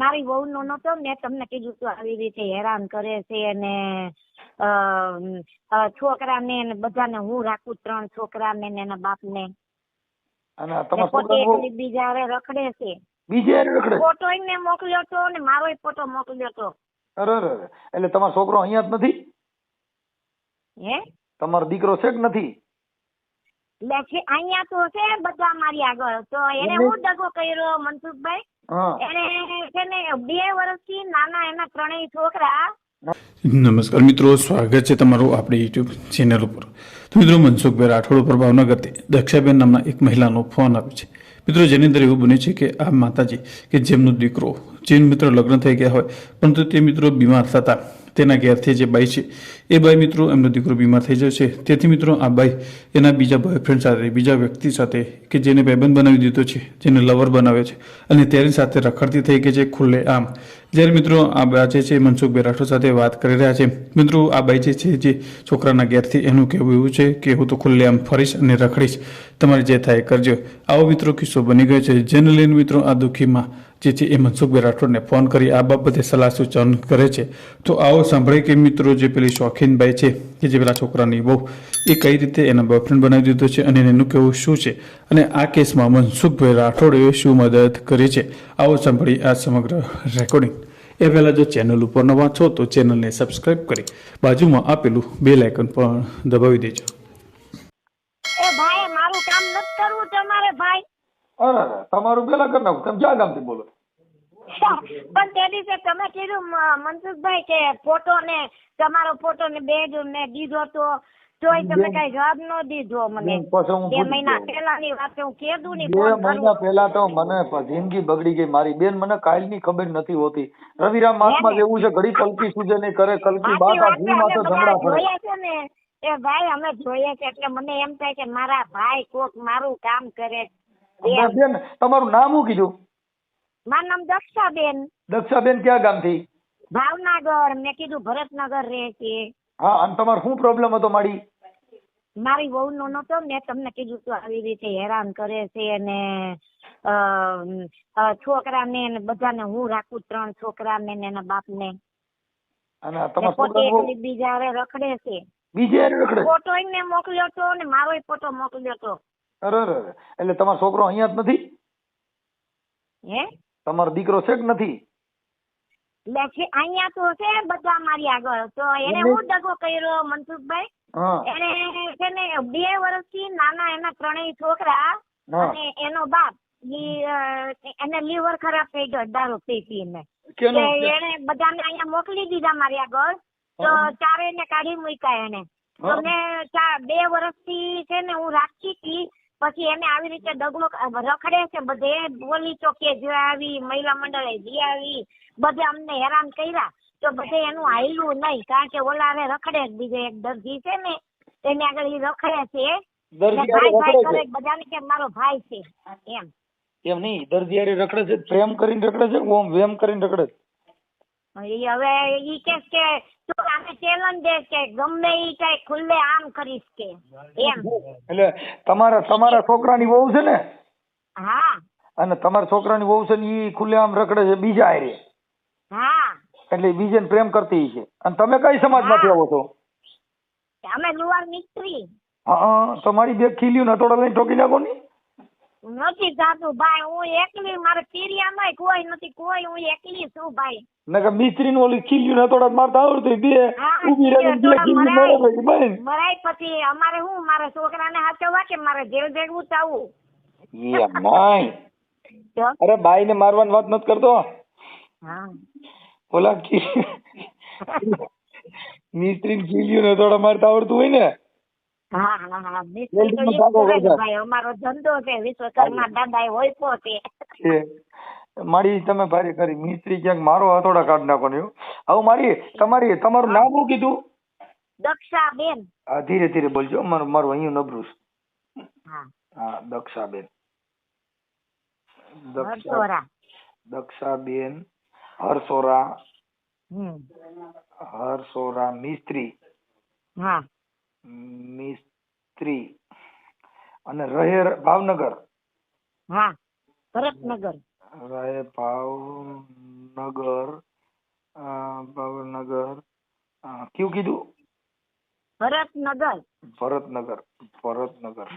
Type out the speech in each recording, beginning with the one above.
મારી વહુ નો નતો મેં તમને કીધું તું આવી રીતે હેરાન કરે છે અને છોકરાને ને બધાને હું રાખું ત્રણ છોકરાને ને એના બાપને. અને ને પોતે એકલી બીજા હારે રખડે છે. બીજે હારે રખડે? ફોટો એને મોકલ્યો તો ને મારો ફોટો મોકલ્યો તો. અરે અરે અરે. એટલે તમારો છોકરો અહીંયા જ નથી? હે? તમારો દીકરો છે કે નથી? એટલે છે અહીંયા તો છે બધા મારી આગળ. તો એને હું દગો કર્યો મનસુખભાઈ? એને છે ને બે વર્ષથી નાના એના ત્રણેય છોકરા નમસ્કાર મિત્રો સ્વાગત છે તમારું આપણી યુટ્યુબ ચેનલ ઉપર. તો મિત્રો મનસુખભાઈ રાઠોડ ઉપર ભાવનગરથી દક્ષાબેન નામના એક મહિલાનો ફોન આવ્યો છે. મિત્રો જેની અંદર એવું બને છે કે આ માતાજી કે જેમનો દીકરો જે મિત્રો લગ્ન થઈ ગયા હોય પરંતુ તે મિત્રો બીમાર થતા તેના ઘેરથી જે બાઈ છે એ બાઈ મિત્રો, એમનો દીકરો બીમાર થઈ જાય છે. તેથી મિત્રો, આ બાઈ એના બીજા બોયફ્રેન્ડ સાથે, બીજા વ્યક્તિ સાથે કે જેને ભાઈબંધ બનાવી દીધો છે, જેને લવર બનાવે છે અને તેની સાથે રખડતી થઈ ગઈ છે ખુલ્લે આમ. જ્યારે મિત્રો, આ બા છે, મનસુખ રાઠોડ સાથે વાત કરી રહ્યા છે. મિત્રો, આ બાઈ જે છે, જે છોકરાના ઘેરથી એનું કહેવું એવું છે કે, હું તો ખુલ્લે આમ ફરીશ અને રખડીશ. તમારે જે થાય કરજો. આવો મિત્રો કિસ્સો બની ગયો છે. જેને લઈને મિત્રો, આ દુઃખીમાં જે છે, એ મનસુખભાઈ રાઠોડને ફોન કરી આ બાબતે સલાહ સૂચન કરે છે. તો આવો સાંભળે કે મિત્રો, જે પેલી શોખીન બાઈ છે કે જે પેલા છોકરાની બહુ એ કઈ રીતે એના બોયફ્રેન્ડ બનાવી દીધો છે અને એનું કહેવું શું છે? અને આ કેસમાં મનસુખભાઈ રાઠોડે શું મદદ કરી છે? આવો સાંભળી આ સમગ્ર રેકોર્ડિંગ એ પહેલાં જો ચેનલ ઉપર નવા છો તો ચેનલને સબસ્ક્રાઇબ કરી બાજુમાં આપેલું બે લાઇકન પણ દબાવી દેજો. એ ભાઈ મારું કામ નથી કરવું તમારે ભાઈ. અરે અરે તમારું પેલા કરી નાખું તમે ક્યાં ગામથી બોલો? પણ તે દિવસે તમે કીધું મનસુખભાઈ કે ફોટો ને તમારો ફોટો ને બેગ મેં દીધો તો તોય તમે કઈ જવાબ ન દીધો મને. બેન, પછી હું બે મહિના છું. પહેલાની વાત હું કીધું ની બે મહિના પહેલા તો મને જિંદગી બગડી ગઈ મારી. બેન મને કાલની ખબર નથી હોતી. રવિરામ માસમાં જેવું છે ઘડી કલકી સૂજે નહીં કરે કલકી બાત આ ઝઘડા પડે ને? એ ભાઈ અમે જોઈએ છે એટલે મને એમ થાય કે મારા ભાઈ કોક મારું કામ કરે. બેન તમારું નામ શું કીધું? મારું નામ દક્ષાબેન. દક્ષાબેન ક્યાં ગામથી? ભાવનગર. મેં કીધું ભરતનગર રહે છે હા અને તમારો શું પ્રોબ્લેમ હતો મારી? મારી વહુ નો નતો મેં તમને કીધું તો આવી રીતે હેરાન કરે છે અને છોકરાને ને બધાને હું રાખું ત્રણ છોકરાને ને એના બાપને. પોતે છોકરા એકલી બીજા હારે રખડે છે. બીજે રખડે? ફોટો એને મોકલ્યો તો ને મારો ફોટો મોકલ્યો તો. અરે. એટલે તમારો છોકરો અહીંયા જ નથી? હે? તમારો દીકરો છે કે નથી? લે અહીંયા તો છે બધા મારી આગળ. તો એને હું દગો કર્યો મનસુખભાઈ? એને છે ને બે વર્ષથી નાના એના ત્રણેય છોકરા અને એનો બાપ. એને લીવર ખરાબ થઈ ગયો દારૂ પી પીને એને બધાને અહીંયા મોકલી દીધા મારી આગળ. તો. ચારે ને કાઢી મૂક્યા એને. તો મેં બે વર્ષથી છે ને હું રાખતી હતી. પછી એને આવી રીતે ડગલો રખડે છે બધે બોલી ચોકે જે આવી મહિલા મંડળે જે આવી બધે અમને હેરાન કર્યા. તો બધે એનું હાયલું નહીં કારણ કે ઓલા હારે રખડે બીજો એક દર્દી છે ને એને આગળ ઈ રખડે છે. ને દરજી ભાઈ ભાઈ કરે બધાને કે મારો ભાઈ છે એમ. એમ નહીં દરજી રખડે છે પ્રેમ કરીને રખડે છે ઓમ વેમ કરીને રખડે છે. હવે ઈ કે કે તું આને ચેલેન્જ દે કે ગમે ઈ કઈ ખુલ્લે આમ કરીશ કે. એમ. એટલે તમારા તમારા છોકરાની વહુ છે ને? હા. અને તમારા છોકરાની વહુ છે ને ઈ ખુલ્લે આમ રખડે છે બીજા આરે હા. એટલે બીજાને પ્રેમ કરતી છે અને તમે કઈ સમાજમાંથી આવો છો? અમે લુવાર મિસ્ત્રી હા તમારી બે ખીલ્યું ને થોડા લઈને ઠોકી નાખો ની? નથી જાતું ભાઈ હું એકલી મારે પીરિયામાં કોઈ નથી કોઈ હું એકલી છું ભાઈ. નકર મિસ્ત્રી ઓલી ખીલ્યું ને થોડા મારતા આવડતું બે ઊભી રહીને બે ખીલ્યું મારે પછી બસ. મરાય પછી અમારે શું મારે છોકરાને હાચવવા કે મારે જેલ ભેગવું થવું એ માય. અરે બાઈ ને મારવાની વાત નથી કરતો? હા. ઓલા મિસ્ત્રી ખીલ્યું ને થોડા મારતા આવડતું હોય ને. હા હા હા. ભાઈ અમારો ધંધો છે વિશ્વકર્મા દાદા હોય મારી તમે ભારે કરી. મિસ્ત્રી ક્યાંક મારો હથોડા કાઢ નાખો ને હવે મારી તમારી તમારું નામ શું કીધું? દક્ષા બેન હા ધીરે ધીરે બોલજો. મારું મારું અહીંયા નબરું છે. હા. હા દક્ષાબેન. દક્ષા બેન દક્ષાબેન હરસોરા. હમ. હરસોરા મિસ્ત્રી. હા. મિસ્ત્રી અને રહે ભાવનગર. હા ભરતનગર. રહે ભાવનગર ભાવનગર કયું કીધું? ભરતનગર. ભરતનગર ભરતનગર.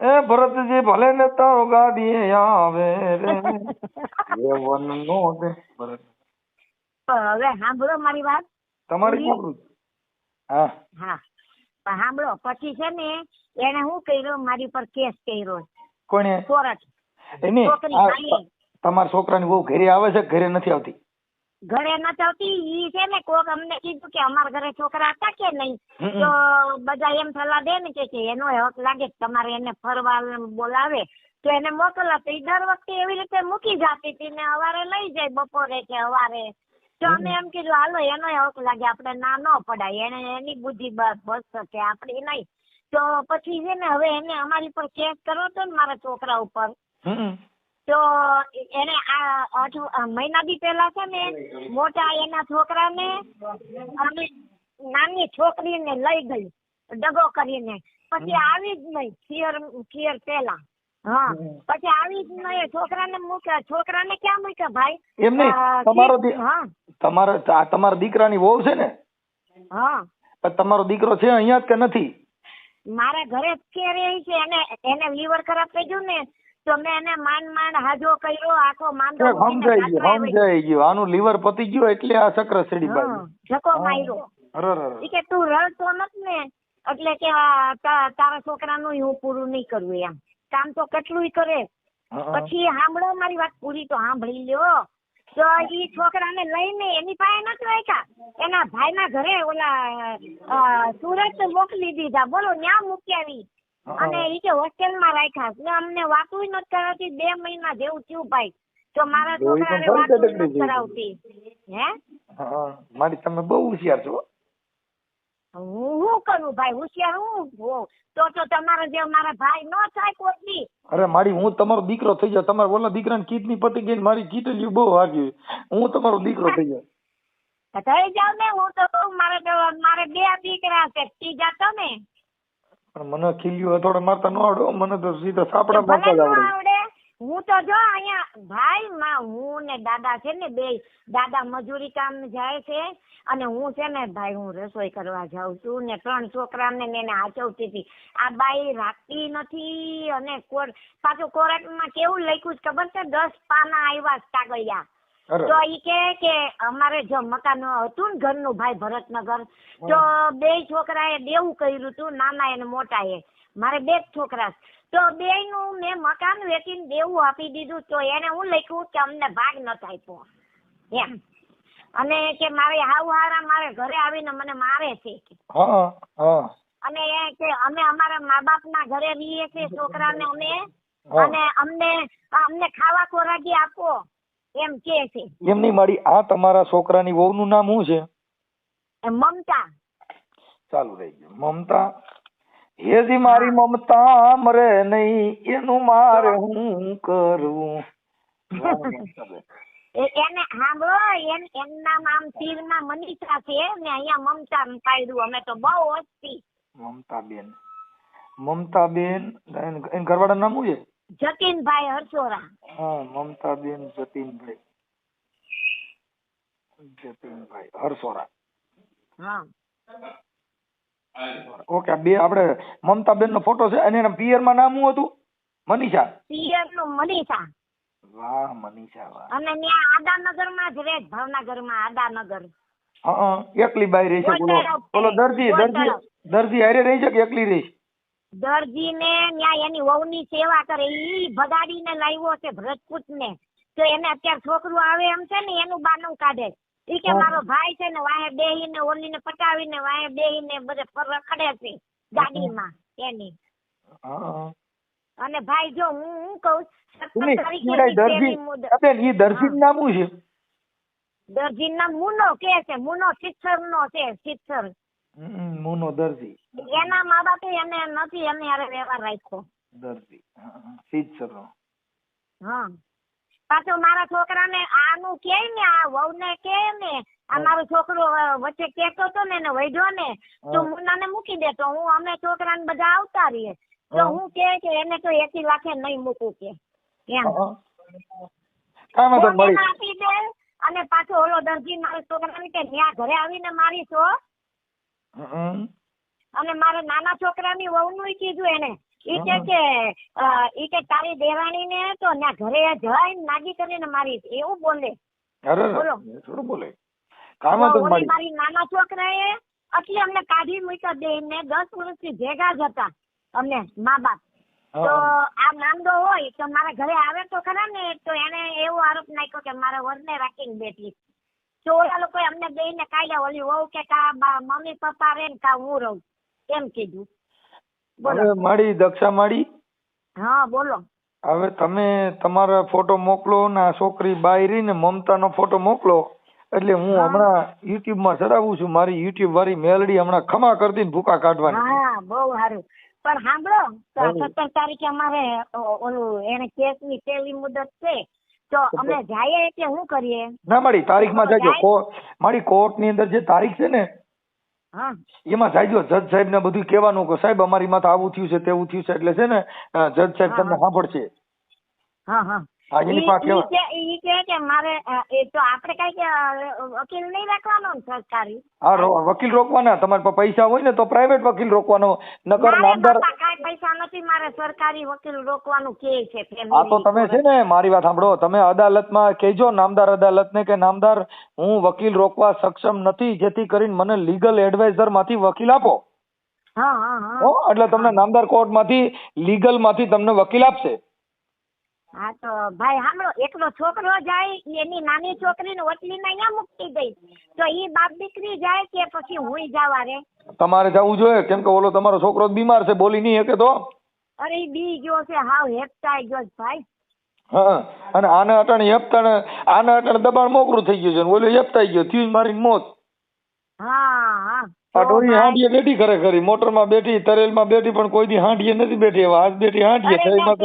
એ ભરતજી ભલે ને તારો ગાડી આવે રે. એ વનનો દે. ભરત હવે સાંભળો મારી વાત. તમારી હા. પણ સાંભળો પછી છે ને એને શું કર્યો? મારી પર કેસ કર્યો. કોણે? સોરઠ એની. તમારા છોકરાની બહુ ઘરે આવે છે ઘરે નથી આવતી? ઘરે નથી આવતી? ઈ છે ને કોક અમને કીધું કે અમારા ઘરે છોકરા હતા કે નહીં? તો બધા એમ સલાહ દે ને કે કે એનો હક લાગે તમારે એને ફરવા બોલાવે. તો એને મોકલા. તો ઈ દર વખતે એવી રીતે મૂકી જતી હતી ને અવારે લઈ જાય બપોરે કે અવારે તો અમે એમ કીધું હાલો એનો હક લાગે આપણે ના ન પડાય એને એની બુદ્ધિ બસ કે આપણે નહીં. તો પછી છે ને હવે એને અમારી પર કેસ કરવો હતો ને મારા છોકરા ઉપર. તો એને આ અઠ મહિના બી પહેલા છે ને મોટા એના છોકરાને અને નાની છોકરીને લઈ ગઈ ડગો કરીને. પછી આવી જ નહીં ફિયર ફિયર પહેલા. હા. પછી આવી જ નહીં છોકરાને મૂક્યા. છોકરાને ક્યાં મૂક્યા ભાઈ? એમ નહીં તમારો હા. તમારો આ તમારા દીકરાની વહુ છે ને? હા. પણ તમારો દીકરો છે અહીંયા જ કે નથી? મારા ઘરે જ કે રહી છે એને એને લીવર ખરાબ થઈ ગયું ને તો મેં એને માંડ માંડ હાજો કર્યો આખો માંડો સમજાઈ ગયું સમજાઈ ગયું. આનું લીવર પતી ગયું એટલે આ ચક્ર સડી બાજુ. ધક્કો માર્યો. અરે કે તું રડતો નથી ને એટલે કે તારા છોકરાનું હું પૂરું નહીં કરું એમ. કામ તો કેટલું કરે. પછી સાંભળો મારી વાત પૂરી તો સાંભળી લ્યો. તો ઈ છોકરાને લઈને એની પાસે નથી રાખ્યા એના ભાઈના ઘરે ઓલા સુરત મોકલી દીધા. બોલો ન્યા મૂક્યાવી? અને ઈ કે હોસ્ટેલમાં રાખ્યા. એટલે અમને વાતું નથી કરાવતી બે મહિના જેવું થયું ભાઈ. તો મારા છોકરા ને છોકરાને વાતું નથી. કરાવતી. હે? હા, મારી તમે બહુ હોશિયાર છો હું શું કરું ભાઈ? હોશિયાર હું? તો તો તમારા જેવા મારા ભાઈ નો થાય કોઈ. અરે મારી હું તમારો દીકરો થઈ જાઉં. તમારા ઓલા દીકરાની ની પતી ગઈ મારી કીટલીઓ બહુ વાગી હું તમારો દીકરો થઈ જાઉં. થઈ જાવ ને હું તો કહું મારે મારે બે દીકરા છે. ત્રીજા તમે? પણ મને ખીલ્યું હથોડે મારતા ન આવડે મને તો સીધા સાપડા મારતા જ આવડે. હું તો જો અહીંયા ભાઈ માં હું ને દાદા છે ને બે દાદા મજૂરી કામ જાય છે અને હું છે ને ભાઈ હું રસોઈ કરવા જાઉં છું ને ત્રણ છોકરાને ને એને હાચવતી હતી. આ બાઈ રાખતી નથી અને પાછું કોર્ટમાં કેવું લખ્યું છે ખબર છે? દસ પાના આવ્યા કાગળિયા. તો ઈ કે કે અમારે જો મકાન હતું ને ઘરનું ભાઈ ભરતનગર તો બે છોકરાએ દેવું કર્યું હતું નાના એને મોટા એ મારે બે જ છોકરા. તો બે નું મેં મકાન વેચીને દેવું આપી દીધું તો એને હું લખ્યું કે અમને ભાગ ન આપ્યો એમ. અને કે મારે હાવ હારા મારે ઘરે આવીને મને મારે છે અને એ કે અમે અમારા મા બાપ ના ઘરે રહીએ છીએ છોકરાને અમે. અને અમને અમને ખાવા ખોરાકી આપો એમ કે છે. એમની મારી આ તમારા છોકરાની વહુનું નામ શું છે? મમતા. ચાલુ રહી ગયું. મમતા હેજી મારી મમતા મરે નહીં એનું મારે હું. કરવું એને સાંભળો એમ એમના નામ ના મનીષા છે ને અહીંયા મમતા પાડ્યું અમે તો બહુ ઓછી મમતાબેન. મમતા બેન એન ઘરવાળા નામ શું છે? જતીનભાઈ હરસોરા. હા મમતાબેન જતીનભાઈ. જતીનભાઈ હરસોરા. હા. ઓકે બે આપણે મમતાબેન નો ફોટો છે અને એના પિયરમાં નામ શું હતું? મનીષા. પિયરનું મનીષા. વાહ મનીષા વાહ. અને ત્યાં આદાનગરમાં જ રહે ભાવનગરમાં આદાનગર. હા એકલી બાઈ રહી છે બોલો. બોલો દરજી કોઈ દરજી દરજી હારે રહી છે કે એકલી રહી દરજી ને ત્યાં એની વહુ ની સેવા કરે ઈ ભગાડીને લાવ્યો છે ભરતપૂત ને તો એને અત્યારે છોકરું આવે એમ છે ને એનું બાનું કાઢે. ઈ કે મારો ભાઈ છે ને વાહે બેહીને ઓલીને પટાવીને વાહે બેહીને બધે રખડે છે ગાડીમાં એની. અને ભાઈ જો હું હું કહું દર્જી દરજી નું નામ શું છે? દર્જી નામ મુનો કે છે મુનો શિક્ષર નો છે શિક્ષર મુનો દર્જી. એના મા બાપે એને નથી એને હારે વ્યવહાર રાખ્યો. દર્જી શિક્ષર નો હા. પાછો મારા છોકરાને આનું કે ને આ વહુને કે ને આ મારો છોકરો વચ્ચે કેતો તો ને વૈઢો ને તો મુન્નાને મૂકી દેતો હું અમે છોકરાને બધા આવતા રહીએ. તો હું. કે કે એને તો એસી લાખે નહીં મૂકું કે. એમ. આપી દે અને પાછો ઓલો દરજી મારા છોકરાને કે ન્યા ઘરે આવીને મારી છો? અને મારા નાના છોકરાની વહુનું કીધું એને. ઈ કે કે ઈ કે તારી દેરાણીને તો ના ઘરે જઈને નાગી કરીને મારી એવું બોલે. અરે થોડું બોલે. કામ તો મારી? નાના છોકરાએ એટલે અમને કાઢી મૂક્યા બે ને દસ વર્ષથી ભેગા જ હતા અમને મા બાપ. તો આ નામદો હોય તો મારા ઘરે આવે તો ખરા ને તો એને એવો આરોપ નાખ્યો કે મારા વરને રાખીને બેઠી. તો ઓલા લોકોએ અમને બેયને કાઢ્યા ઓલી વહુ કે કા મમ્મી પપ્પા રે ને કા હું રહું એમ કીધું. હવે મારી દક્ષા મારી હા બોલો. હવે તમે તમારા ફોટો મોકલો ને આ છોકરી બાયરી ને મમતાનો ફોટો મોકલો. એટલે હું હમણાં યુટ્યુબમાં ચડાવું છું. મારી યુટ્યુબ વાળી મેલડી હમણાં ખમા કરતી ને ભૂકા કાઢવાની. હા બહુ સારું. પણ સાંભળો સત્તર તારીખે અમારે ઓલું એને કેસની પેલી મુદત છે. તો અમે જઈએ એટલે શું કરીએ? ના મારી તારીખમાં જજો. મારી કોર્ટની અંદર જે તારીખ છે ને એમાં જાજો જજ સાહેબ ને બધું કહેવાનું કે સાહેબ અમારી માથે આવું થયું છે તેવું થયું છે એટલે છે ને જજ સાહેબ તમને સાંભળશે. હા હા. ઈ- પાસે ઈ કહેવાય કે- કે કે મારે એ તો આપણે કઈ કે વકીલ નહીં રાખવાનો ને સરકારી. હા વકીલ રોકવાના. તમારે પૈસા હોય ને તો પ્રાઇવેટ વકીલ રોકવાનો. નકર નામદાર પૈસા નથી મારે સરકારી વકીલ રોકવાનું કે છે હા તો તમે છે ને મારી વાત સાંભળો. તમે અદાલતમાં કહેજો નામદાર અદાલતને કે નામદાર હું વકીલ રોકવા સક્ષમ નથી જેથી કરીને મને લીગલ એડવાઇઝરમાંથી વકીલ આપો. હા હા હા. એટલે તમને નામદાર કોર્ટમાંથી લીગલમાંથી તમને વકીલ આપશે. હા તો ભાઈ સાંભળો એકલો છોકરો જાય એની નાની છોકરીને વકીલીને અહીંયા મૂકી દઈ તો ઈ બાપ દીકરી જાય કે પછી હુંય જાવા રે? તમારે જવું જોઈએ કેમ કે ઓલો તમારો છોકરો બીમાર છે બોલી નહીં શકે તો? અરે ઈ બી ગયો છે હાવ હેપતાઈ ગયો છે ભાઈ. હા અને આને અટણ હેપતાણ આને અટણ દબાણ મોકરું થઈ ગયું છે ઓલો હેપતાઈ ગયો થયું મારી મોત. આ તો હાંડીએ બેઠી ખરેખર મોટરમાં બેઠી તરેલમાં બેઠી પણ કોઈ દી હાંડીએ નથી બેઠી. હવે આજ બેઠી હાંડીએ થઈમાં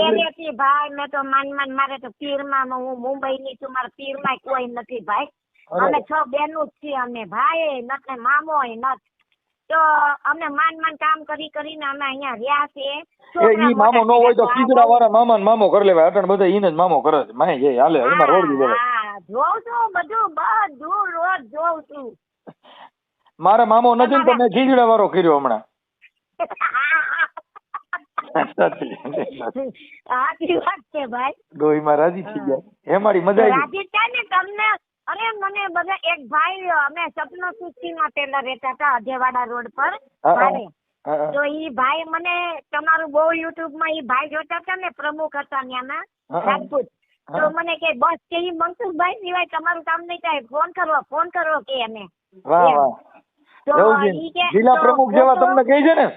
ભાઈ. મેં તો માન માન મારે તો પીરમાં હું મુંબઈ ની છું મારા પીરમાં કોઈ નથી ભાઈ. અમે છ બેનું જ છીએ અમે ભાઈ નથી મામો નથ. તો અમે માન માન કામ કરી કરીને અમે અહીંયા રહ્યા છીએ. એ ઈ મામો નો હોય તો થયા વાળા મામા મામો કરી લેવાય. અટણ બધા ઈને જ મામો કરે છે. માય જે હાલે એમાં રોડ દીધો જોઉં છું બધું બધું રોજ જોઉં છું. મારા મામો નથી તો મેં ખીજડા વાળો કર્યો હમણાં. સાચી વાત છે ભાઈ. ડોહીમાં રાજી થઈ ગયા. હે મારી મજા આવી ને તમને? અરે મને બધા એક ભાઈ અમે સપનો સુસ્તીમાં પેલા રહેતા હતા અજેવાડા રોડ પર. હા, હા. ભાડે. હા, હા. તો ઈ ભાઈ મને તમારું બહુ યુટ્યુબમાં ઈ ભાઈ જોતા હતા ને પ્રમુખ હતા ત્યાંના. રાજપૂત. તો મને કે બસ કે ઈ મનસુખભાઈ સિવાય તમારું કામ નહીં થાય. ફોન કરો ફોન કરો કે અમે વાહ વાહ. જિલ્લા પ્રમુખ જેવા તમને કહે છે ને?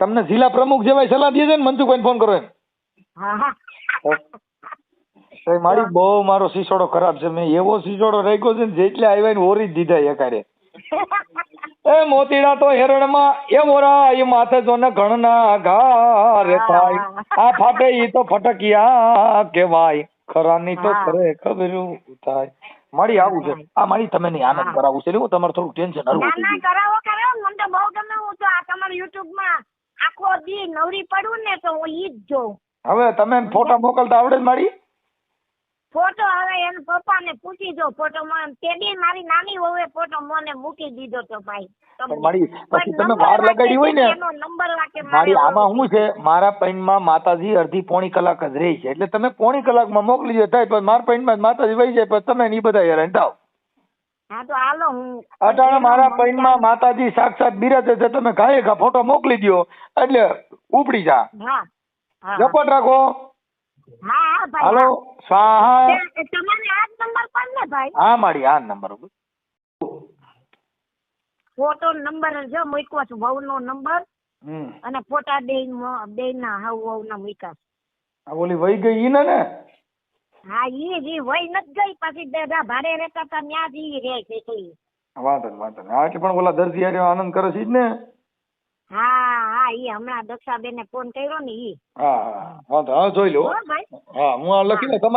તમને જિલ્લા પ્રમુખ જેવા સલાહ દે છે ને મનસુખભાઈ ફોન કરો એમ. મારી બહુ મારો સિસોડો ખરાબ છે. મેં એવો સિસોડો રાખ્યો છે ને જેટલે આવ્યા ને ઓરી જ દીધા એકારે એ મોતીડા તો હેરણમાં એ મોરા એ માથે જો ને ઘણના ઘારે થાય. આ ફાટે ઈ તો ફટકિયા કેવાય ખરાની તો. ખરે ખબર થાય. મારી આવું છે. આ મારી તમે નહીં આનંદ કરાવું. છે હું તમારે થોડું ટેન્શન ના ના કરાવો કરાવો. મને તો બહુ ગમે. હું તો આ તમારા યુટ્યુબમાં આખો દી નવરી પડું ને તો હું ઈ જ જોઉં. હવે તમે ફોટા મોકલતા આવડે જ મારી? ફોટો હવે એના પપ્પાને પૂછી જો ફોટો મને તે દી મારી નાની વહુએ ફોટો મને મૂકી દીધો તો ભાઈ. મારી પછી તમે વાર લગાડી હોય ને નંબર વાંચે મારી આમાં શું છે? મારા પૈનમાં માતાજી અડધી પોણી કલાક જ રહી છે. એટલે તમે પોણી કલાકમાં મોકલી દો થાય પણ મારા પૈનમાં માતાજી વહી જાય પણ તમે નહીં બધા હેરાન થાવ. હા તો હાલો હું અટાણે મારા પૈનમાં માતાજી સાક્ષાત બિરાજે છે તમે ઘાયે ઘા ફોટો મોકલી દો એટલે ઉપડી જા. હા. ઝપટ રાખો. હાલો સ્વાહા. હા. આ નંબર પર ને ભાઈ? હા મારી આ નંબર ફોટો નંબર જો મૂક્યો છું વહુ નો નંબર અને ફોટા બે બે ના હાવ વહુ ના મૂક્યા આ ઓલી વહી ગઈ ઈ ને? ને હા ઈ જ વહી નથી ગઈ પછી દાદા ભાડે રહેતા હતા ત્યાં જ ઈ રહે છે વાંધો વાંધો. હા એટલે પણ ઓલા હારે આનંદ કરે છે ને? હા હા ઈ હમણાં દક્ષાબેને ફોન કર્યો ને ઈ. હા હા વાંધો હા જોઈ લો. હો હા હું આ લખી લે તમારે